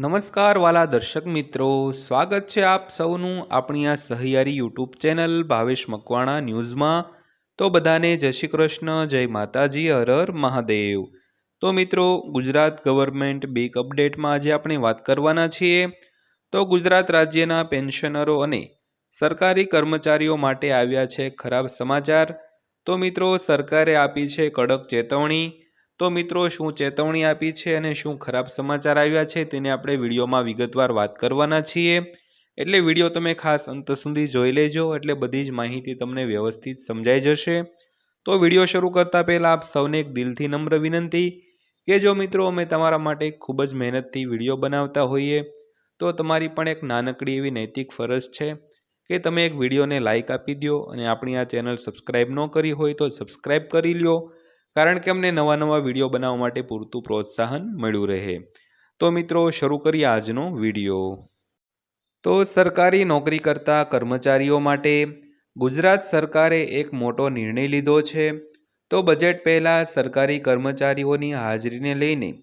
નમસ્કાર વાલા દર્શક મિત્રો, સ્વાગત છે આપ સૌનું આપણી આ સહિયારી યુટ્યુબ ચેનલ ભાવેશ મકવાણા ન્યૂઝમાં. તો બધાને જય શ્રી કૃષ્ણ, જય માતાજી, હર હર મહાદેવ. તો મિત્રો, ગુજરાત ગવર્મેન્ટ બેક અપડેટમાં આજે આપણે વાત કરવાના છીએ. તો ગુજરાત રાજ્યના પેન્શનરો અને સરકારી કર્મચારીઓ માટે આવ્યા છે ખરાબ સમાચાર. તો મિત્રો, સરકારે આપી છે કડક ચેતવણી. તો મિત્રો, શું ચેતવણી આપી છે અને શું ખરાબ સમાચાર આવ્યા છે તેને આપણે વિડીયોમાં વિગતવાર વાત કરવાના છીએ. એટલે વીડિયો તમે ખાસ અંત સુધી જોઈ લેજો, એટલે બધી જ માહિતી તમને વ્યવસ્થિત સમજાઈ જશે. તો વીડિયો શરૂ કરતાં પહેલાં આપ સૌને એક દિલથી નમ્ર વિનંતી કે જો મિત્રો, અમે તમારા માટે ખૂબ જ મહેનતથી વીડિયો બનાવતા હોઈએ, તો તમારી પણ એક નાનકડી એવી નૈતિક ફરજ છે કે તમે એક વિડીયોને લાઇક આપી દો અને આપણી આ ચેનલ સબસ્ક્રાઈબ ન કરી હોય તો સબસ્ક્રાઈબ કરી લ્યો. કારણ કે અમને નવા નવા વીડિયો બનાવવા માટે પૂરતું પ્રોત્સાહન મળ્યું રહે. તો મિત્રો, શરૂ કરીએ આજનો વીડિયો. તો સરકારી નોકરી કરતા કર્મચારીઓ માટે ગુજરાત સરકારે એક મોટો નિર્ણય લીધો છે. તો બજેટ પહેલાં સરકારી કર્મચારીઓની હાજરીને લઈને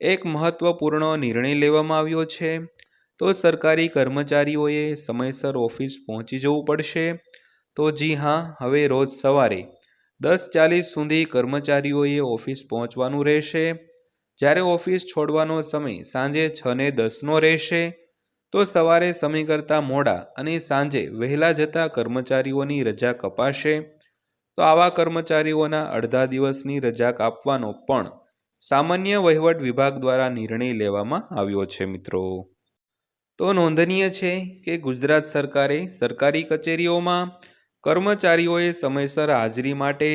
એક મહત્ત્વપૂર્ણ નિર્ણય લેવામાં આવ્યો છે. તો સરકારી કર્મચારીઓએ સમયસર ઓફિસ પહોંચી જવું પડશે. તો જી હા, હવે રોજ સવારે દસ ચાલીસ સુધી કર્મચારીઓએ ઓફિસ પહોંચવાનું રહેશે. જ્યારે ઓફિસ છોડવાનો સમય સાંજે છ ને દસનો રહેશે, તો સવારે સમય કરતાં મોડા અને સાંજે વહેલા જતા કર્મચારીઓની રજા કપાશે. તો આવા કર્મચારીઓના અડધા દિવસની રજા કાપવાનો પણ સામાન્ય વહીવટ વિભાગ દ્વારા નિર્ણય લેવામાં આવ્યો છે મિત્રો. તો નોંધનીય છે કે ગુજરાત સરકારે સરકારી કચેરીઓમાં કર્મચારીઓએ સમયસર હાજરી માટે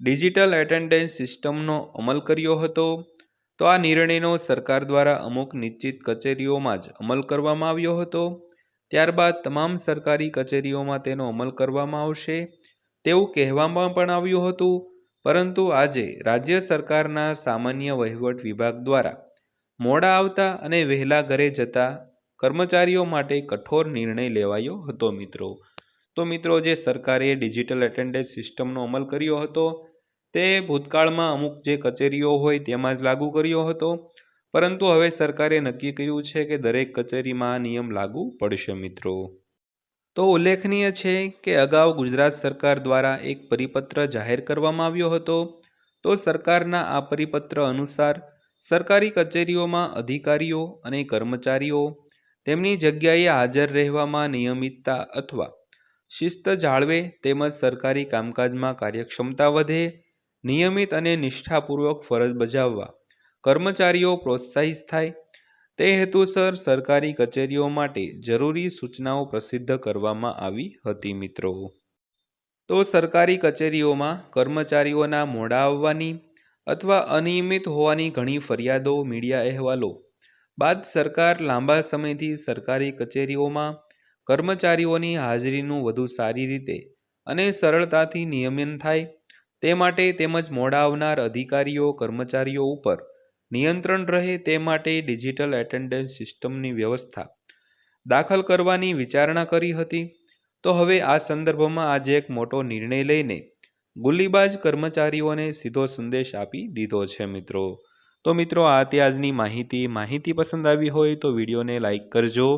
ડિજિટલ એટેન્ડન્સ સિસ્ટમનો અમલ કર્યો હતો. તો આ નિર્ણયનો સરકાર દ્વારા અમુક નિશ્ચિત કચેરીઓમાં જ અમલ કરવામાં આવ્યો હતો. ત્યારબાદ તમામ સરકારી કચેરીઓમાં તેનો અમલ કરવામાં આવશે. તેવું કહેવામાં પણ આવ્યું હતું. પરંતુ આજે રાજ્ય સરકારના સામાન્ય વહીવટ વિભાગ દ્વારા મોડા આવતા અને વહેલા ઘરે જતા કર્મચારીઓ માટે કઠોર નિર્ણય લેવાયો હતો મિત્રો. તો મિત્રો જે સરકારે ડિજિટલ એટેન્ડન્સ સિસ્ટમનો અમલ કર્યો હતો, તે ભૂતકાળમાં અમુક જે કચેરીઓ હોય તેમાં જ લાગુ કર્યો હતો. પરંતુ હવે સરકારે નક્કી કર્યું છે કે દરેક કચેરીમાં આ નિયમ લાગુ પડશે મિત્રો. તો ઉલ્લેખનીય છે કે અગાઉ ગુજરાત સરકાર દ્વારા એક પરિપત્ર જાહેર કરવામાં આવ્યો હતો. તો સરકારના આ પરિપત્ર અનુસાર સરકારી કચેરીઓમાં અધિકારીઓ અને કર્મચારીઓ તેમની જગ્યાએ હાજર રહેવામાં નિયમિતતા અથવા શિસ્ત જાળવે તેમજ સરકારી કામકાજમાં કાર્યક્ષમતા વધે, નિયમિત અને નિષ્ઠાપૂર્વક ફરજ બજાવવા, કર્મચારીઓ પ્રોત્સાહિત થાય, તે હેતુસર સરકારી કચેરીઓ માટે જરૂરી સૂચનાઓ પ્રસિદ્ધ કરવામાં આવી હતી મિત્રો. તો સરકારી કચેરીઓમાં કર્મચારીઓના મોડા આવવાની અથવા અનિયમિત હોવાની ઘણી ફરિયાદો મીડિયા અહેવાલો, બાદ સરકાર લાંબા સમયથી સરકારી કચેરીઓમાં કર્મચારીઓની હાજરીનું વધુ સારી રીતે અને સરળતાથી નિયમન થાય, તે માટે તેમજ મોડા આવનાર અધિકારીઓ, કર્મચારીઓ ઉપર નિયંત્રણ રહે તે માટે ડિજિટલ એટેન્ડન્સ સિસ્ટમની વ્યવસ્થા દાખલ કરવાની વિચારણા કરી હતી. તો હવે આ સંદર્ભમાં આજે એક મોટો નિર્ણય લઈને ગુલ્લીબાજ કર્મચારીઓને સીધો સંદેશ આપી દીધો છે મિત્રો. તો મિત્રો, આ તે આજની માહિતી. માહિતી પસંદ આવી હોય તો વિડીયોને લાઇક કરજો.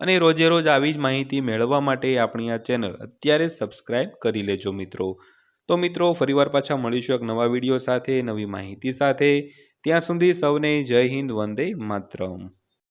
અને રોજે રોજ આવી જ માહિતી મેળવવા માટે આપણી આ ચેનલ અત્યારે સબસ્ક્રાઈબ કરી લેજો મિત્રો. તો મિત્રો, ફરીવાર પાછા મળીશું એક નવા વીડિયો સાથે, નવી માહિતી સાથે. ત્યાં સુધી સૌને જય હિન્દ, વંદે માતરમ.